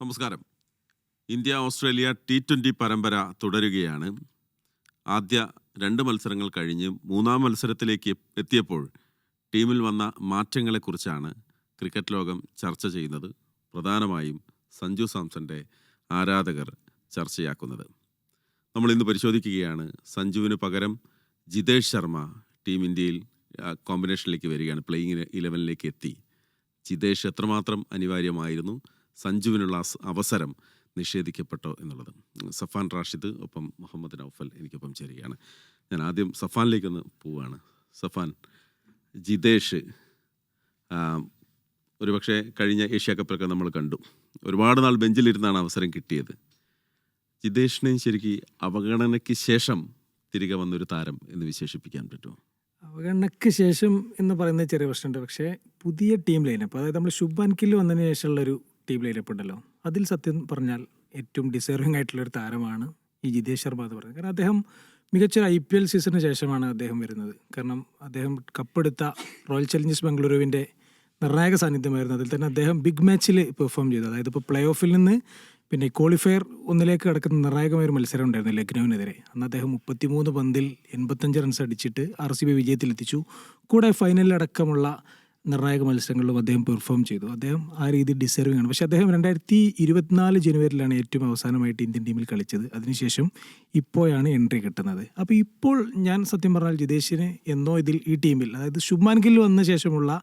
നമസ്കാരം. India Australia T twenty പരമ്പര തുടരുകയാണ്. ആദ്യ രണ്ട് മത്സരങ്ങൾ കഴിഞ്ഞ് മൂന്നാം മത്സരത്തിലേക്ക് എത്തിയപ്പോൾ ടീമിൽ വന്ന മാറ്റങ്ങളെക്കുറിച്ചാണ് ക്രിക്കറ്റ് ലോകം ചർച്ച ചെയ്യുന്നത്. പ്രധാനമായും സഞ്ജു സാംസന്റെ ആരാധകർ ചർച്ചയാക്കുന്നത്. നമ്മൾ ഇന്ന് പരിശോധിക്കുകയാണ് സഞ്ജുവിന് പകരം ജിതേഷ് ശർമ്മ ടീം ഇന്ത്യയിൽ കോമ്പിനേഷനിലേക്ക് വരികയാണ്. പ്ലേയിങ് ഇലവനിലേക്ക് എത്തി. ജിതേഷ് എത്രമാത്രം അനിവാര്യമായിരുന്നു? സഞ്ജുവിനുള്ള അവസരം നിഷേധിക്കപ്പെട്ടോ എന്നുള്ളത്. സഫാൻ റാഷിദ് ഒപ്പം മുഹമ്മദ് നൗഫൽ എനിക്കൊപ്പം ചേരുകയാണ്. ഞാൻ ആദ്യം സഫാനിലേക്കൊന്ന് പോവുകയാണ് സഫാൻ ജിതേഷ് ഒരുപക്ഷെ കഴിഞ്ഞ ഏഷ്യ കപ്പിലൊക്കെ നമ്മൾ കണ്ടു. ഒരുപാട് നാൾ ബെഞ്ചിലിരുന്നാണ് അവസരം കിട്ടിയത്. ജിതേഷിനെയും ശരിക്കും അവഗണനയ്ക്ക് ശേഷം തിരികെ വന്നൊരു താരം എന്ന് വിശേഷിപ്പിക്കാൻ പറ്റുമോ? അവഗണനയ്ക്ക് ശേഷം എന്ന് പറയുന്ന ചെറിയ പ്രശ്നമുണ്ട്. പക്ഷേ പുതിയ ടീം ലൈനപ്പ് അതായത് നമ്മൾ ശുഭാൻ കില്ല് വന്നതിന് ശേഷമുള്ള ഒരു ടീം ലൈനപ്പ് ഉണ്ടല്ലോ അതിൽ സത്യം പറഞ്ഞാൽ ഏറ്റവും ഡിസേർവിംഗ് ആയിട്ടുള്ള ഒരു താരമാണ് ഈ ജിതേഷ് ശർമ്മ എന്ന് പറയുന്നത്. കാരണം അദ്ദേഹം മികച്ചൊരു ഐ പി എൽ സീസണിന് ശേഷമാണ് അദ്ദേഹം വരുന്നത്. കാരണം അദ്ദേഹം കപ്പെടുത്ത റോയൽ ചലഞ്ചേഴ്സ് ബംഗളൂരുവിന്റെ നിർണായക സാന്നിധ്യമായിരുന്നു. അതിൽ തന്നെ അദ്ദേഹം ബിഗ് മാച്ചിൽ പെർഫോം ചെയ്തു. അതായത് ഇപ്പോൾ പ്ലേ ഓഫിൽ നിന്ന് പിന്നെ ക്വാളിഫയർ ഒന്നിലേക്ക് കിടക്കുന്ന നിർണായകമായ ഒരു മത്സരം ഉണ്ടായിരുന്നു ലക്നൌവിനെതിരെ അന്ന് അദ്ദേഹം മുപ്പത്തിമൂന്ന് പന്തിൽ എൺപത്തഞ്ച് റൺസ് അടിച്ചിട്ട് ആർ സി ബി വിജയത്തിലെത്തിച്ചു. കൂടെ ഫൈനലിലടക്കമുള്ള നിർണായക മത്സരങ്ങളിലും അദ്ദേഹം പെർഫോം ചെയ്തു. അദ്ദേഹം ആ രീതി ഡിസേർവിംഗ് ആണ് പക്ഷേ അദ്ദേഹം രണ്ടായിരത്തി ഇരുപത്തിനാല് ജനുവരിയിലാണ് ഏറ്റവും അവസാനമായിട്ട് ഇന്ത്യൻ ടീമിൽ കളിച്ചത്. അതിനുശേഷം ഇപ്പോഴാണ് എൻട്രി കിട്ടുന്നത്. അപ്പോൾ ഇപ്പോൾ ഞാൻ സത്യം പറഞ്ഞാൽ ജിതേഷിന് എന്നോ ഇതിൽ ഈ ടീമിൽ അതായത് ശുഭ്മാൻ ഗിൽ വന്ന ശേഷമുള്ള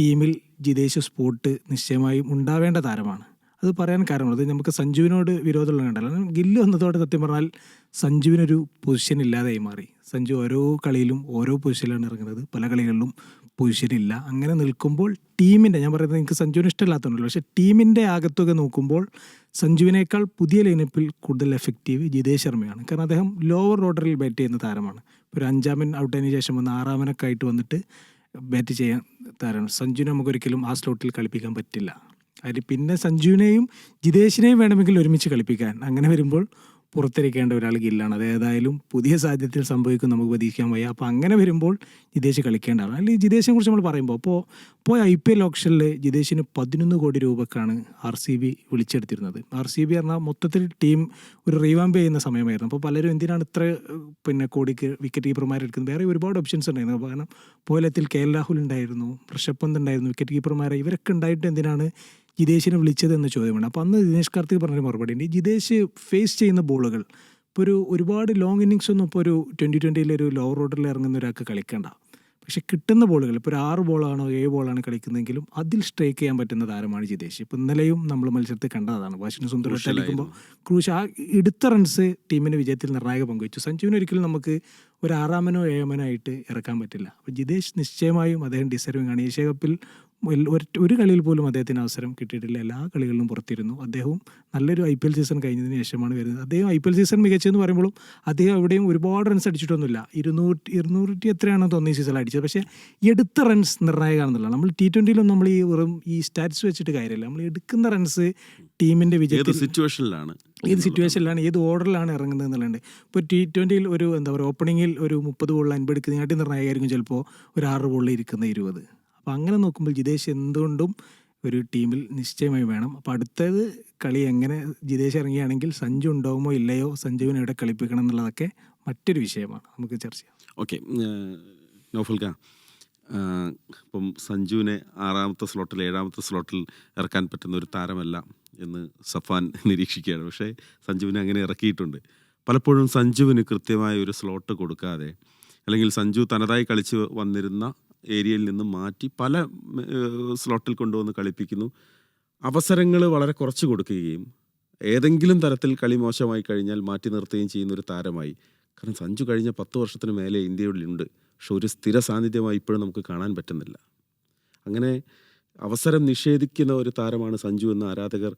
ടീമിൽ ജിതേഷ് സ്പോട്ട് നിശ്ചയമായും ഉണ്ടാവേണ്ട താരമാണ്. അത് പറയാൻ കാരണമുള്ളത് നമുക്ക് സഞ്ജുവിനോട് വിരോധമുള്ള കണ്ടല്ലോ. ഗില്ല് വന്നതോടെ സത്യം പറഞ്ഞാൽ സഞ്ജുവിനൊരു പൊസിഷൻ ഇല്ലാതെയായി മാറി. സഞ്ജു ഓരോ കളിയിലും ഓരോ പൊസിഷനിലാണ് ഇറങ്ങുന്നത്. പല കളികളിലും പൊസിഷൻ ഇല്ല അങ്ങനെ നിൽക്കുമ്പോൾ ടീമിന്റെ ഞാൻ പറയുന്നത് എനിക്ക് സഞ്ജുവിന് ഇഷ്ടമില്ലാത്തതുണ്ടല്ലോ പക്ഷേ ടീമിന്റെ ആകത്തുക നോക്കുമ്പോൾ സഞ്ജുവിനേക്കാൾ പുതിയ ലൈനപ്പിൽ കൂടുതൽ എഫക്റ്റീവ് ജിതേഷ് ശർമ്മയാണ്. കാരണം അദ്ദേഹം ലോവർ ഓർഡറിൽ ബാറ്റ് ചെയ്യുന്ന താരമാണ്. ഒരു അഞ്ചാമൻ ഔട്ടിന് ശേഷം വന്ന് ആറാമനൊക്കെ ആയിട്ട് വന്നിട്ട് ബാറ്റ് ചെയ്യാൻ താരമാണ്. സഞ്ജുവിനെ നമുക്കൊരിക്കലും ആ സ്ലോട്ടിൽ കളിപ്പിക്കാൻ പറ്റില്ല. അതിൽ പിന്നെ സഞ്ജുവിനെയും ജിതേഷിനെയും വേണമെങ്കിൽ ഒരുമിച്ച് കളിപ്പിക്കാൻ. അങ്ങനെ വരുമ്പോൾ പുറത്തിരിക്കേണ്ട ഒരാൾ ഗില്ലാണ്. അത് ഏതായാലും പുതിയ സാഹചര്യത്തിൽ സംഭവിക്കും നമുക്ക് പ്രതീക്ഷിക്കാൻ വയ്യ. അപ്പോൾ അങ്ങനെ വരുമ്പോൾ ജിതേഷ് കളിക്കേണ്ട ആളാണ്. അല്ലെങ്കിൽ ജിതേഷിനെ കുറിച്ച് നമ്മൾ പറയുമ്പോൾ അപ്പോൾ പോയ ഐ പി എൽ ഓപ്ഷനിൽ ജിതേഷിന് പതിനൊന്ന് കോടി രൂപക്കാണ് ആർ സി ബി വിളിച്ചെടുത്തിരുന്നത്. ആർ സി ബി പറഞ്ഞാൽ മൊത്തത്തിൽ ടീം ഒരു റീവാമ്പ് ചെയ്യുന്ന സമയമായിരുന്നു. അപ്പോൾ പലരും എന്തിനാണ് ഇത്ര പിന്നെ കോടിക്ക് വിക്കറ്റ് കീപ്പർമാരെടുക്കുന്നത് വേറെ ഒരുപാട് ഓപ്ഷൻസ് ഉണ്ടായിരുന്നു. കാരണം പോലത്തിൽ കെ എൽ രാഹുൽ ഉണ്ടായിരുന്നു ഋഷഭ് പന്ത് ഉണ്ടായിരുന്നു വിക്കറ്റ് കീപ്പർമാരെ ഇവരൊക്കെ ഉണ്ടായിട്ട് എന്തിനാണ് ജിതേഷിനെ വിളിച്ചത് എന്ന ചോദ്യമാണ്. അപ്പോൾ അന്ന് ദിനേഷ് കാർത്തിക് പറഞ്ഞൊരു മറുപടി ഉണ്ട്. ജിതേഷ് ഫേസ് ചെയ്യുന്ന ബോളുകൾ ഇപ്പോൾ ഒരു ഒരുപാട് ലോങ് ഇന്നിങ്സ് ഒന്നും ഇപ്പോൾ ഒരു ട്വന്റി ട്വന്റിയിൽ ഒരു ലോവർ ഓർഡറിൽ ഇറങ്ങുന്ന ഒരാൾക്ക് കളിക്കണ്ട. പക്ഷെ കിട്ടുന്ന ബോളുകൾ ഇപ്പോൾ ഒരു ആറ് ബോളാണോ ഏഴ് ബോളാണ് കളിക്കുന്നതെങ്കിലും അതിൽ സ്ട്രൈക്ക് ചെയ്യാൻ പറ്റുന്ന താരമാണ് ജിതേഷ്. ഇപ്പോൾ ഇന്നലെയും നമ്മൾ മത്സരത്തിൽ കണ്ടതാണ്. വാഷിംഗ്ടൺ സുന്ദരമായിട്ട് കളിക്കുമ്പോൾ ക്രൂശ് ആ എടുത്ത റൺസ് ടീമിന് വിജയത്തിൽ നിർണായക പങ്കുവച്ചു. സഞ്ജുവിന് ഒരിക്കലും നമുക്ക് ഒരു ആറാമനോ ഏഴാമനോ ആയിട്ട് ഇറക്കാൻ പറ്റില്ല. അപ്പോൾ ജിതേഷ് നിശ്ചയമായും അദ്ദേഹം ഡിസർവിംഗ് ആണ്. ഏഷ്യ കപ്പിൽ ഒരു- കളിയിൽ പോലും അദ്ദേഹത്തിന് അവസരം കിട്ടിയിട്ടില്ല. എല്ലാ കളികളിലും പുറത്തിരുന്നു. അദ്ദേഹവും നല്ലൊരു ഐ പി എൽ സീസൺ കഴിഞ്ഞതിന് ശേഷമാണ് വരുന്നത്. അദ്ദേഹം ഐ പി എൽ സീസൺ മികച്ചെന്ന് പറയുമ്പോഴും അദ്ദേഹം എവിടെയും ഒരുപാട് റൺസ് അടിച്ചിട്ടൊന്നുമില്ല. ഇരുന്നൂറ്റി ഇരുന്നൂറ്റി എത്രയാണ് തോന്നിയ സീസൺ അടിച്ചത്. പക്ഷേ എടുത്ത റൺസ് നിർണായകമാണെന്നുള്ള നമ്മൾ ടി ട്വന്റിയിലൊന്നും നമ്മൾ ഈ വെറും ഈ സ്റ്റാറ്റ്സ് വെച്ചിട്ട് കാര്യമില്ല. നമ്മൾ എടുക്കുന്ന റൺസ് ടീമിന്റെ വിജയത്തിൽ സിറ്റുവേഷനിലാണ് ഏത് സിറ്റുവേഷനിലാണ് ഏത് ഓർഡറിലാണ് ഇറങ്ങുന്നത് എന്നുള്ളത് ഇപ്പോൾ ടി ട്വന്റിയിൽ ഒരു എന്താ പറയുക ഓപ്പണിങ്ങിൽ ഒരു മുപ്പത് ബോളിൽ അൻപെടുക്കുന്നതിനായിട്ട് നിർണായകമായിരിക്കും ചിലപ്പോൾ ഒരു ആറ് ബോളിൽ ഇരിക്കുന്ന ഇരുപത്. അപ്പോൾ അങ്ങനെ നോക്കുമ്പോൾ ജിതേഷ് എന്തുകൊണ്ടും ഒരു ടീമിൽ നിശ്ചയമായി വേണം. അപ്പോൾ അടുത്തത് കളി എങ്ങനെ ജിതേഷ് ഇറങ്ങിയാണെങ്കിൽ സഞ്ജു ഉണ്ടാവുമോ ഇല്ലയോ സഞ്ജുവിനെ എവിടെ കളിപ്പിക്കണം എന്നുള്ളതൊക്കെ മറ്റൊരു വിഷയമാണ്. നമുക്ക് ചർച്ച ചെയ്യാം. ഓക്കെ. നൗഫൽക്ക ഇപ്പം സഞ്ജുവിനെ ആറാമത്തെ സ്ലോട്ടിൽ ഏഴാമത്തെ സ്ലോട്ടിൽ ഇറക്കാൻ പറ്റുന്ന ഒരു താരമല്ല എന്ന് സഫാൻ നിരീക്ഷിക്കുകയാണ്. പക്ഷേ സഞ്ജുവിനെ അങ്ങനെ ഇറക്കിയിട്ടുണ്ട്. പലപ്പോഴും സഞ്ജുവിന് കൃത്യമായ ഒരു സ്ലോട്ട് കൊടുക്കാതെ അല്ലെങ്കിൽ സഞ്ജു തനതായി കളിച്ച് വന്നിരുന്ന ഏരിയയിൽ നിന്ന് മാറ്റി പല സ്ലോട്ടിൽ കൊണ്ടുവന്ന് കളിപ്പിക്കുന്നു. അവസരങ്ങൾ വളരെ കുറച്ച് കൊടുക്കുകയും ഏതെങ്കിലും തരത്തിൽ കളി മോശമായി കഴിഞ്ഞാൽ മാറ്റി നിർത്തുകയും ചെയ്യുന്ന ഒരു താരമായി. കാരണം സഞ്ജു കഴിഞ്ഞ പത്ത് വർഷത്തിന് മേലെ ഇന്ത്യയിലുണ്ട്. പക്ഷെ ഒരു സ്ഥിര സാന്നിധ്യമായി ഇപ്പോഴും നമുക്ക് കാണാൻ പറ്റുന്നില്ല. അങ്ങനെ അവസരം നിഷേധിക്കുന്ന ഒരു താരമാണ് സഞ്ജു എന്ന് ആരാധകർ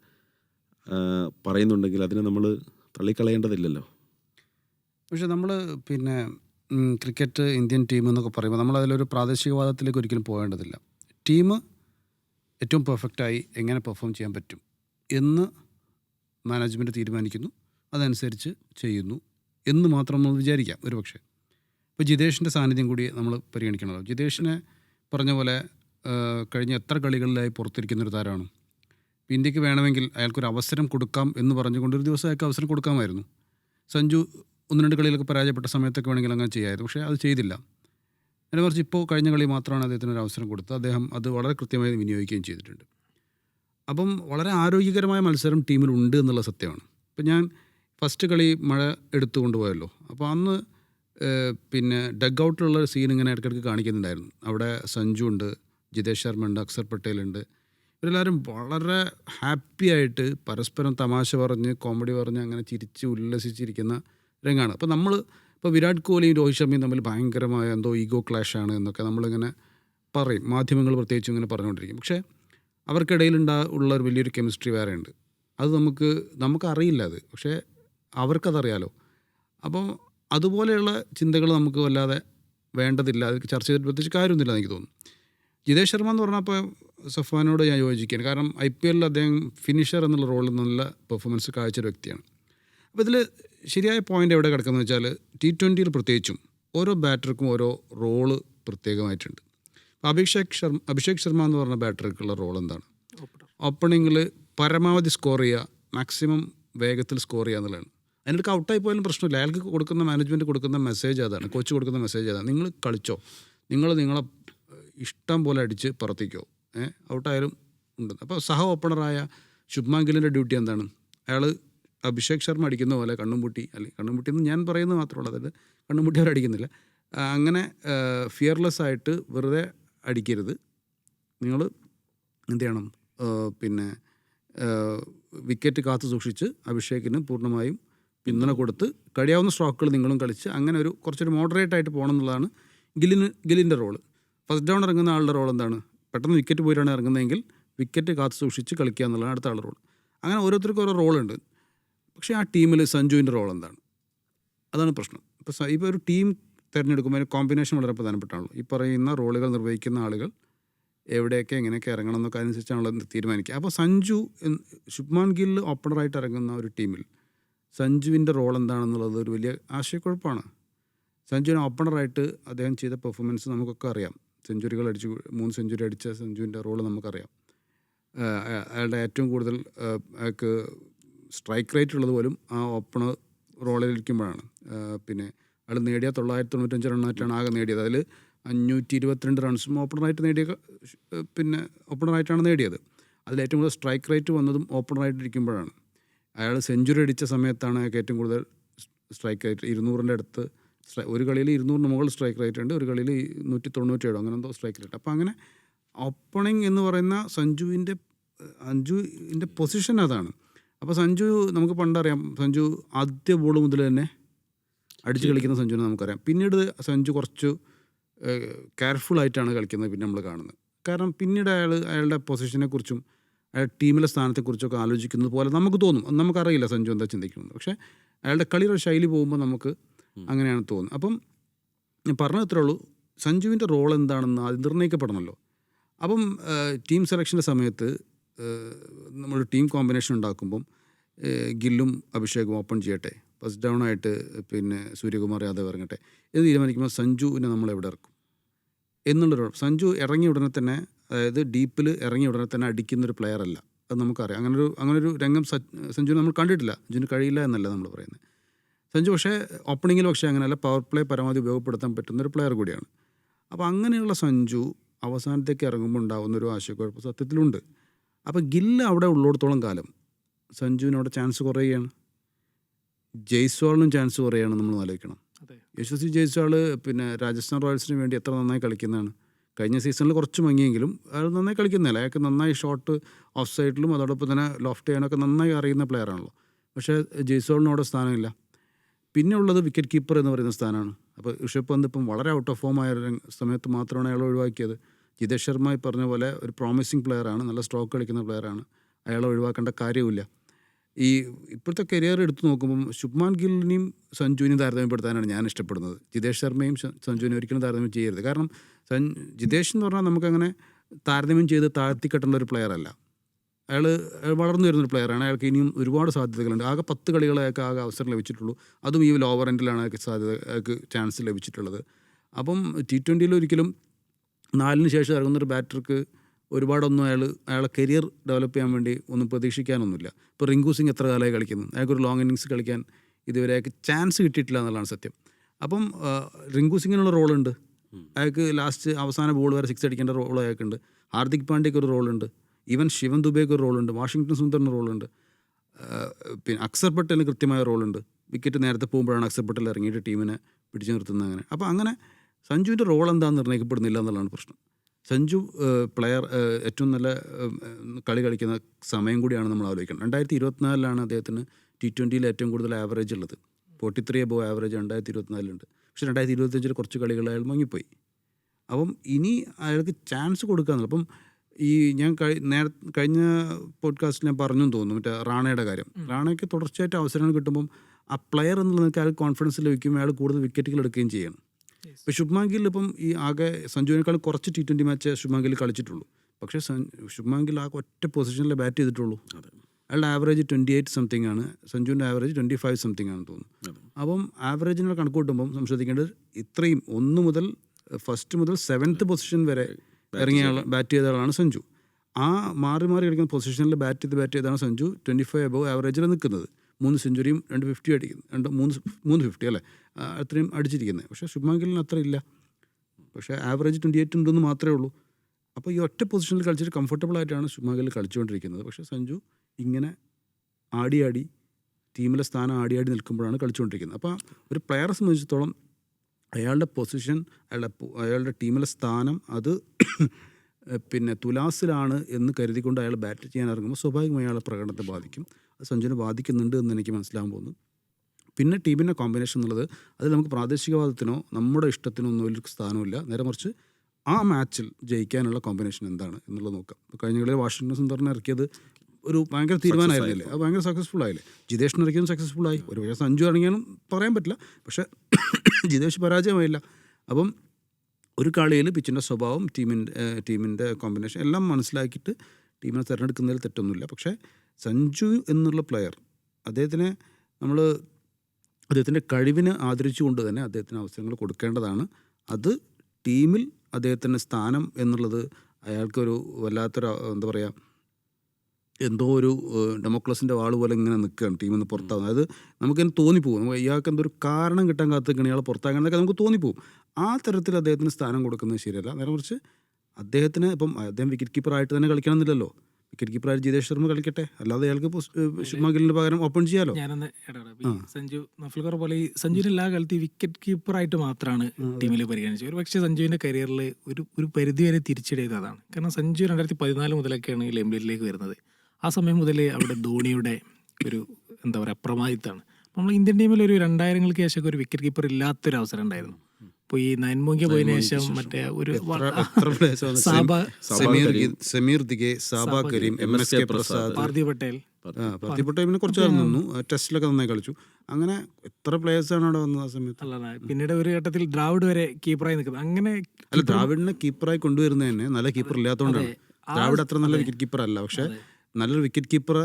പറയുന്നുണ്ടെങ്കിൽ അതിനെ നമ്മൾ തള്ളിക്കളയേണ്ടതില്ലല്ലോ. പക്ഷെ നമ്മൾ പിന്നെ ക്രിക്കറ്റ് ഇന്ത്യൻ ടീം എന്നൊക്കെ പറയുമ്പോൾ നമ്മൾ അതിലൊരു പ്രാദേശികവാദത്തിലേക്ക് ഒരിക്കലും പോകേണ്ടതില്ല. ടീം ഏറ്റവും പെർഫെക്റ്റായി എങ്ങനെ പെർഫോം ചെയ്യാൻ പറ്റും എന്ന് മാനേജ്മെന്റ് തീരുമാനിക്കുന്നു. അതനുസരിച്ച് ചെയ്യുന്നു എന്ന് മാത്രം നമ്മൾ വിചാരിക്കാം ഒരു പക്ഷേ. ഇപ്പോൾ ജിതേഷിന്റെ സാന്നിധ്യം കൂടി നമ്മൾ പരിഗണിക്കണമല്ലോ. ജിതേഷിനെ പറഞ്ഞ പോലെ കഴിഞ്ഞ എത്ര കളികളിലായി പുറത്തിരിക്കുന്ന ഒരു താരമാണ് ഇന്ത്യയ്ക്ക് വേണമെങ്കിൽ അയാൾക്കൊരു അവസരം കൊടുക്കാം എന്ന് പറഞ്ഞുകൊണ്ട് ഒരു ദിവസം അയാൾക്ക് അവസരം കൊടുക്കാമായിരുന്നു. സഞ്ജു ഒന്ന് രണ്ട് കളിയിലൊക്കെ പരാജയപ്പെട്ട സമയത്തൊക്കെ വേണമെങ്കിൽ അങ്ങനെ ചെയ്യാമായിരുന്നു. പക്ഷേ അത് ചെയ്തില്ല. അതിനെ മറിച്ച് ഇപ്പോൾ കഴിഞ്ഞ കളി മാത്രമാണ് അദ്ദേഹത്തിന് ഒരു അവസരം കൊടുത്തത്. അദ്ദേഹം അത് വളരെ കൃത്യമായി വിനിയോഗിക്കുകയും ചെയ്തിട്ടുണ്ട്. അപ്പം വളരെ ആരോഗ്യകരമായ മത്സരം ടീമിലുണ്ട് എന്നുള്ള സത്യമാണ്. ഇപ്പം ഞാൻ ഫസ്റ്റ് കളി മഴ എടുത്തു കൊണ്ടുപോയല്ലോ. അപ്പോൾ അന്ന് പിന്നെ ഡഗ് ഔട്ടിലുള്ള സീൻ ഇങ്ങനെ ഇടയ്ക്കിടയ്ക്ക് കാണിക്കുന്നുണ്ടായിരുന്നു. അവിടെ സഞ്ജു ഉണ്ട് ജിതേഷ് ശർമ്മ ഉണ്ട് അക്സർ പട്ടേൽ ഉണ്ട്. ഇവരെല്ലാവരും വളരെ ഹാപ്പി ആയിട്ട് പരസ്പരം തമാശ പറഞ്ഞ് കോമഡി പറഞ്ഞ് അങ്ങനെ ചിരിച്ച് ഉല്ലസിച്ചിരിക്കുന്ന രംഗമാണ് അപ്പോൾ നമ്മൾ ഇപ്പോൾ വിരാട് കോഹ്ലിയും രോഹിത് ശർമ്മയും തമ്മിൽ ഭയങ്കരമായ എന്തോ ഈഗോ ക്ലാഷാണ് എന്നൊക്കെ നമ്മളിങ്ങനെ പറയും. മാധ്യമങ്ങൾ പ്രത്യേകിച്ചും ഇങ്ങനെ പറഞ്ഞുകൊണ്ടിരിക്കും. പക്ഷേ അവർക്കിടയിൽ ഉണ്ടാ ഉള്ള ഒരു വലിയൊരു കെമിസ്ട്രി വേറെ ഉണ്ട് അത് നമുക്ക് നമുക്കറിയില്ല അത്. പക്ഷേ അവർക്കതറിയാലോ. അപ്പോൾ അതുപോലെയുള്ള ചിന്തകൾ നമുക്ക് വല്ലാതെ വേണ്ടതില്ല. അത് ചർച്ച ചെയ്തിട്ട് പ്രത്യേകിച്ച് കാര്യമൊന്നുമില്ല എനിക്ക് തോന്നുന്നു. ജിതേഷ് ശർമ്മ എന്ന് പറഞ്ഞാൽ അപ്പോൾ സഫാനോട് ഞാൻ യോജിക്കുകയാണ്. കാരണം ഐ പി എല്ലിൽ അദ്ദേഹം ഫിനിഷർ എന്നുള്ള റോളിൽ നല്ല പെർഫോമൻസ് കാഴ്ച വ്യക്തിയാണ്. അപ്പോൾ ഇതിൽ ശരിയായ പോയിന്റ് എവിടെ കിടക്കുന്നത് വെച്ചാൽ ടി ട്വന്റിയിൽ പ്രത്യേകിച്ചും ഓരോ ബാറ്റർക്കും ഓരോ റോൾ പ്രത്യേകമായിട്ടുണ്ട്. അഭിഷേക് ശർമ്മ അഭിഷേക് ശർമ്മ എന്ന് പറഞ്ഞ ബാറ്ററിക്കുള്ള റോൾ എന്താണ്? ഓപ്പണിങ്ങിൽ പരമാവധി സ്കോർ ചെയ്യുക മാക്സിമം വേഗത്തിൽ സ്കോർ ചെയ്യുക എന്നുള്ളതാണ്. അതിനിടയ്ക്ക് ഔട്ടായി പോയാലും പ്രശ്നമില്ല. അയാൾക്ക് കൊടുക്കുന്ന മാനേജ്മെന്റ് കൊടുക്കുന്ന മെസ്സേജ് അതാണ്. കോച്ച് കൊടുക്കുന്ന മെസ്സേജ് അതാണ്. നിങ്ങൾ കളിച്ചോ. നിങ്ങൾ നിങ്ങളെ ഇഷ്ടം പോലെ അടിച്ച് പറത്തിക്കോ. ഏഹ് ഔട്ടായാലും ഉണ്ട് അപ്പോൾ സഹ ഓപ്പണറായ ശുഭ്മാൻ ഗില്ലിന്റെ ഡ്യൂട്ടി എന്താണ്? അയാൾ അഭിഷേക് ശർമ്മ അടിക്കുന്ന പോലെ കണ്ണും അല്ലെ അല്ലെങ്കിൽ കണ്ണും പൂട്ടി എന്ന് ഞാൻ പറയുന്നത് മാത്രമല്ല അതായത് കണ്ണും പൂട്ടി അവർ അടിക്കുന്നില്ല അങ്ങനെ ഫിയർലെസ് ആയിട്ട് വെറുതെ അടിക്കരുത്. നിങ്ങൾ എന്ത് ചെയ്യണം? പിന്നെ വിക്കറ്റ് കാത്തു സൂക്ഷിച്ച് അഭിഷേകിന് പൂർണമായും പിന്തുണ കൊടുത്ത് കഴിയാവുന്ന സ്ട്രോക്കുകൾ നിങ്ങളും കളിച്ച് അങ്ങനെ ഒരു കുറച്ചൊരു മോഡറേറ്റ് ആയിട്ട് പോകണം എന്നുള്ളതാണ് ഗില്ലിന് ഗില്ലിന്റെ റോൾ ഫസ്റ്റ് ഡൗൺ ഇറങ്ങുന്ന ആളുടെ റോൾ എന്താണ്? പെട്ടെന്ന് വിക്കറ്റ് പോയിട്ടാണ് ഇറങ്ങുന്നതെങ്കിൽ വിക്കറ്റ് കാത്തു സൂക്ഷിച്ച് കളിക്കുക എന്നുള്ളതാണ് അടുത്ത ആളുടെ റോൾ അങ്ങനെ ഓരോരുത്തർക്കും ഓരോ റോളുണ്ട് പക്ഷേ ആ ടീമിൽ സഞ്ജുവിന്റെ റോൾ എന്താണ് അതാണ് പ്രശ്നം. ഇപ്പോൾ ഇപ്പോൾ ഒരു ടീം തിരഞ്ഞെടുക്കുമ്പോൾ അതിന് കോമ്പിനേഷൻ വളരെ പ്രധാനപ്പെട്ടാണല്ലോ. ഈ പറയുന്ന റോളുകൾ നിർവഹിക്കുന്ന ആളുകൾ എവിടെയൊക്കെ എങ്ങനെയൊക്കെ ഇറങ്ങണം എന്നൊക്കെ അനുസരിച്ചാണല്ലോ തീരുമാനിക്കുക. അപ്പോൾ സഞ്ജു ശുഭ്മാൻ ഗില്ല് ഓപ്പണറായിട്ട് ഇറങ്ങുന്ന ഒരു ടീമിൽ സഞ്ജുവിന്റെ റോൾ എന്താണെന്നുള്ളത് ഒരു വലിയ ആശയക്കുഴപ്പമാണ്. സഞ്ജുവിന് ഓപ്പണറായിട്ട് അദ്ദേഹം ചെയ്ത പെർഫോമൻസ് നമുക്കൊക്കെ അറിയാം. സെഞ്ചുറികൾ അടിച്ചു മൂന്ന് സെഞ്ചുറി അടിച്ച സഞ്ജുവിന്റെ റോൾ നമുക്കറിയാം. അയാളുടെ ഏറ്റവും കൂടുതൽ അയാൾക്ക് സ്ട്രൈക്ക് റേറ്റ് ഉള്ളത് പോലും ആ ഓപ്പണർ റോളിലിരിക്കുമ്പോഴാണ് പിന്നെ അയാൾ നേടിയ തൊള്ളായിരത്തി തൊണ്ണൂറ്റഞ്ച് റണ്ണായിട്ടാണ് ആകെ നേടിയത്. അതിൽ അഞ്ഞൂറ്റി ഇരുപത്തിരണ്ട് റൺസും ഓപ്പണറായിട്ട് നേടിയ പിന്നെ ഓപ്പണറായിട്ടാണ് നേടിയത്. അതിൽ ഏറ്റവും കൂടുതൽ സ്ട്രൈക്ക് റേറ്റ് വന്നതും ഓപ്പണറായിട്ട് ഇരിക്കുമ്പോഴാണ്. അയാൾ സെഞ്ചുറി അടിച്ച സമയത്താണ് അയാൾക്ക് ഏറ്റവും കൂടുതൽ സ്ട്രൈക്ക് റേറ്റ് ഇരുന്നൂറിന്റെ അടുത്ത് ഒരു കളിയിൽ ഇരുന്നൂറിന് മുകളിൽ സ്ട്രൈക്ക് റേറ്റ് ഉണ്ട് ഒരു കളിയിൽ നൂറ്റി തൊണ്ണൂറ്റേഴോ അങ്ങനെ എന്തോ സ്ട്രൈക്ക് റേറ്റ്. അപ്പോൾ അങ്ങനെ ഓപ്പണിംഗ് എന്ന് പറയുന്ന സഞ്ജുവിന്റെ അഞ്ജുവിന്റെ പൊസിഷൻ അതാണ്. അപ്പോൾ സഞ്ജു നമുക്ക് പണ്ടറിയാം സഞ്ജു ആദ്യ ബോൾ മുതൽ തന്നെ അടിച്ച് കളിക്കുന്ന സഞ്ജുവിനെ നമുക്കറിയാം. പിന്നീട് സഞ്ജു കുറച്ച് കെയർഫുൾ ആയിട്ടാണ് കളിക്കുന്നത് പിന്നെ നമ്മൾ കാണുന്നത്. കാരണം പിന്നീട് അയാൾ അയാളുടെ പൊസിഷനെക്കുറിച്ചും അയാൾ ടീമിലെ സ്ഥാനത്തെക്കുറിച്ചൊക്കെ ആലോചിക്കുന്നത് പോലെ നമുക്ക് തോന്നും. നമുക്കറിയില്ല സഞ്ജു എന്താ ചിന്തിക്കുന്നത്. പക്ഷേ അയാളുടെ കളിയുടെ ശൈലി പോകുമ്പോൾ നമുക്ക് അങ്ങനെയാണ് തോന്നുന്നത്. അപ്പം ഞാൻ പറഞ്ഞത് അത്രേ ഉള്ളൂ. സഞ്ജുവിന്റെ റോൾ എന്താണെന്ന് അത് നിർണയിക്കപ്പെടണമല്ലോ. അപ്പം ടീം സെലക്ഷന്റെ സമയത്ത് നമ്മൾ ടീം കോമ്പിനേഷൻ ഉണ്ടാക്കുമ്പം ഗില്ലും അഭിഷേകും ഓപ്പൺ ചെയ്യട്ടെ ഫസ്റ്റ് ഡൗൺ ആയിട്ട് പിന്നെ സൂര്യകുമാർ യാദവ് ഇറങ്ങട്ടെ എന്ന് തീരുമാനിക്കുമ്പോൾ സഞ്ജുവിനെ നമ്മൾ എവിടെ ഇറക്കും. എന്നുള്ളൊരു സഞ്ജു ഇറങ്ങിയ ഉടനെ തന്നെ അതായത് ഡീപ്പിൽ ഇറങ്ങിയ ഉടനെ തന്നെ അടിക്കുന്നൊരു പ്ലെയർ അല്ല. അത് നമുക്കറിയാം. അങ്ങനൊരു അങ്ങനൊരു രംഗം സഞ്ജുവിന് നമ്മൾ കണ്ടിട്ടില്ല. സഞ്ജുവിന് കഴിയില്ല എന്നല്ല നമ്മൾ പറയുന്നത്. സഞ്ജു പക്ഷേ ഓപ്പണിങ്ങിൽ പക്ഷേ അങ്ങനെയല്ല പവർ പ്ലേ പരമാവധി ഉപയോഗപ്പെടുത്താൻ പറ്റുന്ന ഒരു പ്ലെയർ കൂടിയാണ്. അപ്പോൾ അങ്ങനെയുള്ള സഞ്ജു അവസാനത്തേക്ക് ഇറങ്ങുമ്പോൾ ഉണ്ടാകുന്ന ഒരു ആശയക്കുഴപ്പം സത്യത്തിലുണ്ട്. അപ്പോൾ ഗില്ല് അവിടെ ഉള്ളിടത്തോളം കാലം. സഞ്ജുവിന് അവിടെ ചാൻസ് കുറയുകയാണ്. ജയ്സ്വാളിനും ചാൻസ് കുറയുകയാണ് നമ്മൾ ആലോചിക്കണം. യശസ്വി ജയ്സ്വാൾ പിന്നെ രാജസ്ഥാൻ റോയൽസിന് വേണ്ടി എത്ര നന്നായി കളിക്കുന്നതാണ്. കഴിഞ്ഞ സീസണിൽ കുറച്ച് മങ്ങിയെങ്കിലും അത് നന്നായി കളിക്കുന്നില്ല അയാൾക്ക് നന്നായി ഷോട്ട് ഓഫ് സൈഡിലും അതോടൊപ്പം തന്നെ ലോഫ്റ്റ് ചെയ്യാനൊക്കെ നന്നായി അറിയുന്ന പ്ലെയറാണല്ലോ പക്ഷേ ജയ്സ്വാളിന് അവിടെ സ്ഥാനമില്ല. പിന്നെ ഉള്ളത് വിക്കറ്റ് കീപ്പർ എന്ന് പറയുന്ന സ്ഥാനമാണ്. അപ്പോൾ ഋഷഭ് പന്ത് ഇപ്പം വളരെ ഔട്ട് ഓഫ് ഫോം ആയ സമയത്ത് മാത്രമാണ് അയാൾ ഒഴിവാക്കിയത്. ജിതേഷ് ശർമ്മ ഈ പറഞ്ഞ പോലെ ഒരു പ്രോമിസിങ് പ്ലെയറാണ് നല്ല സ്ട്രോക്ക് കളിക്കുന്ന പ്ലെയറാണ് അയാളെ ഒഴിവാക്കേണ്ട കാര്യമില്ല ഈ ഇപ്പോഴത്തെ കരിയർ എടുത്തു നോക്കുമ്പം ശുഭ്മാൻ ഗില്ലിനെയും സഞ്ജുവിനെയും താരതമ്യപ്പെടുത്താനാണ് ഞാൻ ഇഷ്ടപ്പെടുന്നത്. ജിതേഷ് ശർമ്മയും സഞ്ജുവിനെ ഒരിക്കലും താരതമ്യം ചെയ്യരുത്. കാരണം സൻ ജിതേഷ് എന്ന് പറഞ്ഞാൽ നമുക്കങ്ങനെ താരതമ്യം ചെയ്ത് താഴ്ത്തിക്കെട്ടേണ്ട ഒരു പ്ലെയർ അല്ല. അയാൾ വളർന്നു വരുന്നൊരു പ്ലെയറാണ് അയാൾക്ക് ഇനിയും ഒരുപാട് സാധ്യതകളുണ്ട്. ആകെ പത്ത് കളികളെയൊക്കെ ആകെ അവസരം ലഭിച്ചിട്ടുള്ളൂ. അതും ഈ ലോവർ എൻഡിലാണ് അയാൾക്ക് സാധ്യത അയാൾക്ക് ചാൻസ് ലഭിച്ചിട്ടുള്ളത്. അപ്പം ടി ട്വന്റിയിൽ ഒരിക്കലും നാലിന് ശേഷം ഇറങ്ങുന്നൊരു ബാറ്റർക്ക് ഒരുപാടൊന്നും അയാൾ അയാളെ കരിയർ ഡെവലപ്പ് ചെയ്യാൻ വേണ്ടി ഒന്നും പ്രതീക്ഷിക്കാനൊന്നുമില്ല. ഇപ്പോൾ റിങ്കു സിംഗ് എത്ര കാലമായി കളിക്കുന്നു? അയാൾക്കൊരു ലോങ് ഇന്നിങ്സ് കളിക്കാൻ ഇതുവരെ അയാൾക്ക് ചാൻസ് കിട്ടിയിട്ടില്ല എന്നുള്ളതാണ് സത്യം. അപ്പം റിങ്കു സിംഗിനുള്ള റോളുണ്ട്. അയാൾക്ക് ലാസ്റ്റ് അവസാന ബോൾ വരെ സിക്സ് അടിക്കേണ്ട റോൾ അയാൾക്കുണ്ട്. ഹാർദിക് പാണ്ഡ്യയ്ക്ക് ഒരു റോളുണ്ട്. ഈവൻ ശിവൻ ദുബേക്ക് ഒരു റോളുണ്ട്. വാഷിങ്ടൺ സുന്ദറിന് റോളുണ്ട്. പിന്നെ അക്സർ പട്ടേലിന് കൃത്യമായ റോളുണ്ട്. വിക്കറ്റ് നേരത്തെ പോകുമ്പോഴാണ് അക്സർ പട്ടേൽ ഇറങ്ങിയിട്ട് ടീമിനെ പിടിച്ചു നിർത്തുന്നത് അങ്ങനെ. അപ്പോൾ അങ്ങനെ സഞ്ജുവിന്റെ റോൾ എന്താണെന്ന് നിർണയിക്കപ്പെടുന്നില്ല എന്നുള്ളതാണ് പ്രശ്നം. സഞ്ജു പ്ലെയർ ഏറ്റവും നല്ല കളി കളിക്കുന്ന സമയം കൂടിയാണ് നമ്മൾ ആലോചിക്കുന്നത്. രണ്ടായിരത്തി ഇരുപത്തിനാലിലാണ് അദ്ദേഹത്തിന് ടി ട്വന്റിയിൽ ഏറ്റവും കൂടുതൽ ആവറേജ് ഉള്ളത്. ഫോർട്ടി ത്രീ എബോ ആവറേജ് രണ്ടായിരത്തി ഇരുപത്തിനാലിലുണ്ട് പക്ഷേ രണ്ടായിരത്തി ഇരുപത്തഞ്ചിൽ കുറച്ച് കളികൾ അയാൾ മങ്ങിപ്പോയി. അപ്പം ഇനി അയാൾക്ക് ചാൻസ് കൊടുക്കാന്നില്ല അപ്പം ഈ ഞാൻ കഴി നേര കഴിഞ്ഞ പോഡ്കാസ്റ്റിൽ ഞാൻ പറഞ്ഞു തോന്നുന്നു. മറ്റേ റാണയുടെ കാര്യം. റാണയ്ക്ക് തുടർച്ചയായിട്ട് അവസരങ്ങൾ കിട്ടുമ്പം ആ പ്ലെയർ എന്നുള്ള അയാൾ കോൺഫിഡൻസ് ലഭിക്കും. അയാൾ കൂടുതൽ വിക്കറ്റുകൾ എടുക്കുകയും ചെയ്യണം. ഇപ്പോൾ ശുഭ്മാൻ ഗിൽ ഇപ്പം ഈ ആകെ സഞ്ജുവിനേക്കാൾ കുറച്ച് T twenty match Shubman Gill കളിച്ചിട്ടുള്ളൂ. പക്ഷേ ശുഭ്മാൻ ഗിൽ ആ ഒറ്റ പൊസിഷനിൽ ബാറ്റ് ചെയ്തിട്ടുള്ളൂ. അയാളുടെ ആവറേജ് ട്വന്റി എയ്റ്റ് സംതിങ് ആണ്. സഞ്ജുവിന്റെ ആവറേജ് ട്വന്റി ഫൈവ് സംതിങ് ആണെന്ന് തോന്നുന്നു. അപ്പം ആവറേജിനെ കണക്ക് കൂട്ടുമ്പം സംശയിക്കേണ്ടത് ഇത്രയും ഒന്ന് മുതൽ ഫസ്റ്റ് മുതൽ സെവൻത്ത് പൊസിഷൻ വരെ ഇറങ്ങിയ ആൾ ബാറ്റ് ചെയ്ത ആളാണ് സഞ്ജു. ആ മാറി മാറി കളിക്കുന്ന പൊസിഷനിൽ ബാറ്റ് ചെയ്ത് ബാറ്റ് ചെയ്താണ് സഞ്ജു. ട്വന്റി ഫൈവ് അബവ് ആവറേജിൽ നിൽക്കുന്നത്. മൂന്ന് സെഞ്ചുറിയും രണ്ട് ഫിഫ്റ്റി അടിക്കുന്നത് രണ്ട് മൂന്ന് മൂന്ന് ഫിഫ്റ്റി അല്ലേ? അത്രയും അടിച്ചിരിക്കുന്നത് പക്ഷേ ശുഭമാൻ ഗില്ലിന് അത്ര ഇല്ല. പക്ഷേ ആവറേജ് ട്വന്റി എയ്റ്റ് ഉണ്ടെന്ന് മാത്രമേ ഉള്ളൂ. അപ്പോൾ ഈ ഒറ്റ പൊസിഷനിൽ കളിച്ചിട്ട് കംഫർട്ടബിൾ ആയിട്ടാണ് ശുഭമാൻ ഗിൽ കളിച്ചുകൊണ്ടിരിക്കുന്നത്. പക്ഷേ സഞ്ജു ഇങ്ങനെ ആടി ആടി ടീമിലെ സ്ഥാനം ആടി ആടി നിൽക്കുമ്പോഴാണ് കളിച്ചുകൊണ്ടിരിക്കുന്നത്. അപ്പോൾ ഒരു പ്ലെയറെ സംബന്ധിച്ചിടത്തോളം അയാളുടെ പൊസിഷൻ അയാളുടെ അയാളുടെ ടീമിലെ സ്ഥാനം അത് പിന്നെ തുലാസിലാണ് എന്ന് കരുതിക്കൊണ്ട് അയാൾ ബാറ്റ് ചെയ്യാൻ ഇറങ്ങുമ്പോൾ സ്വാഭാവികമായി അയാളുടെ പ്രകടനത്തെ ബാധിക്കും. അത് സഞ്ജുവിനെ ബാധിക്കുന്നുണ്ട് എന്ന് എനിക്ക് മനസ്സിലാകാൻ പോകുന്നു. പിന്നെ ടീമിന്റെ കോമ്പിനേഷൻ എന്നുള്ളത് അതിൽ നമുക്ക് പ്രാദേശികവാദത്തിനോ നമ്മുടെ ഇഷ്ടത്തിനോ ഒന്നും ഒരു സ്ഥാനമില്ല. നേരെ മറിച്ച് ആ മാച്ചിൽ ജയിക്കാനുള്ള കോമ്പിനേഷൻ എന്താണ് എന്നുള്ളത് നോക്കാം. ഇപ്പോൾ കഴിഞ്ഞ കളിയിൽ വാഷിംഗ്ടൺ സുന്ദറിനെ ഇറക്കിയത് ഒരു ഭയങ്കര തീരുമാനമായിരുന്നില്ലേ അത് ഭയങ്കര സക്സസ്ഫുൾ ആയില്ലേ? ജിതേഷിന് ഇറക്കിയതും സക്സസ്ഫുൾ ആയി. ഒരു പക്ഷേ സഞ്ജു ഇറങ്ങിയാലും പറയാൻ പറ്റില്ല. പക്ഷേ ജിതേഷ് പരാജയമായില്ല. അപ്പം ഒരു കളിയിൽ പിച്ചിന്റെ സ്വഭാവം ടീമിന്റെ ടീമിന്റെ കോമ്പിനേഷൻ എല്ലാം മനസ്സിലാക്കിയിട്ട് ടീമിനെ തിരഞ്ഞെടുക്കുന്നതിൽ തെറ്റൊന്നുമില്ല. പക്ഷേ സഞ്ജു എന്നുള്ള പ്ലെയർ അദ്ദേഹത്തിനെ നമ്മൾ അദ്ദേഹത്തിന്റെ കഴിവിനെ ആദരിച്ചുകൊണ്ട് തന്നെ അദ്ദേഹത്തിന് അവസരങ്ങൾ കൊടുക്കേണ്ടതാണ്. അത് ടീമിൽ അദ്ദേഹത്തിന്റെ സ്ഥാനം എന്നുള്ളത് അയാൾക്കൊരു വല്ലാത്തൊരു എന്താ പറയുക എന്തോ ഒരു ഡെമോക്രസിന്റെ വാൾ പോലെ ഇങ്ങനെ നിൽക്കുകയാണ് ടീമിൽ നിന്ന് പുറത്താകുന്നത് അതായത് നമുക്കിങ്ങനെ തോന്നിപ്പോകും. ഇയാൾക്ക് എന്തോ ഒരു കാരണം കിട്ടാൻ കാത്തിരിക്കണം ഇയാളെ പുറത്താകണമെന്നൊക്കെ നമുക്ക് തോന്നിപ്പോകും. ആ തരത്തിൽ അദ്ദേഹത്തിന് സ്ഥാനം കൊടുക്കുന്നത് ശരിയല്ല. നേരെ കുറിച്ച് അദ്ദേഹത്തിന് ഇപ്പം അദ്ദേഹം വിക്കറ്റ് കീപ്പറായിട്ട് തന്നെ കളിക്കണമെന്നില്ലല്ലോ. കീപ്പറായിട്ട് ജിതേഷ് ശർമ്മ കളിക്കട്ടെ. അല്ലാതെ അയാൾക്ക് ശുഭ ശുഭ്മാൻ ഗില്ലിന് പകരം ഓപ്പൺ ചെയ്യാലോ? ഞാനൊന്ന് സഞ്ജു നഫൽക്കർ പോലെ ഈ സഞ്ജുവിന് എല്ലാ കാലത്തും വിക്കറ്റ് കീപ്പറായിട്ട് മാത്രമാണ് ടീമിൽ പരിഗണിച്ചത്. ഒരു പക്ഷേ സഞ്ജുവിന്റെ കരിയറിൽ ഒരു ഒരു പരിധി വരെ തിരിച്ചടിയത് അതാണ്. കാരണം സഞ്ജു രണ്ടായിരത്തി പതിനാല് മുതലൊക്കെയാണ് ഈ ലെംബ്ലിയിലേക്ക് വരുന്നത്. ആ സമയം മുതൽ അവിടെ ധോണിയുടെ ഒരു എന്താ പറയുക അപ്രമാദിത്താണ്. നമ്മൾ ഇന്ത്യൻ ടീമിൽ ഒരു രണ്ടായിരങ്ങൾക്ക് ശേഷം ഒരു വിക്കറ്റ് കീപ്പർ ഇല്ലാത്തൊരു അവസരം ഉണ്ടായിരുന്നു. അപ്പോൾ ഈ നയൻമോങ്ക പോയതിനു ശേഷം മറ്റേ ഒരു? Sameer Dighe Saba Karim M S K Prasad. Parthiv Patel. ടീമിനെ കുറച്ച് നിന്നു ടെസ്റ്റിലൊക്കെ നന്നായി കളിച്ചു. അങ്ങനെ എത്ര പ്ലേയേഴ്സാണ് അവിടെ വന്നത് ആ സമയത്ത്? അല്ല പിന്നീട് ഒരു ഘട്ടത്തിൽ ദ്രാവിഡ് വരെ കീപ്പറായി നിൽക്കുന്നത്. അങ്ങനെ അല്ല ദ്രാവിഡിനെ കീപ്പറായി കൊണ്ടുവരുന്നത് തന്നെ നല്ല കീപ്പർ ഇല്ലാത്തതുകൊണ്ടാണ് ദ്രാവിഡ് അത്ര നല്ല വിക്കറ്റ് കീപ്പർ അല്ല. പക്ഷെ നല്ലൊരു വിക്കറ്റ് കീപ്പർ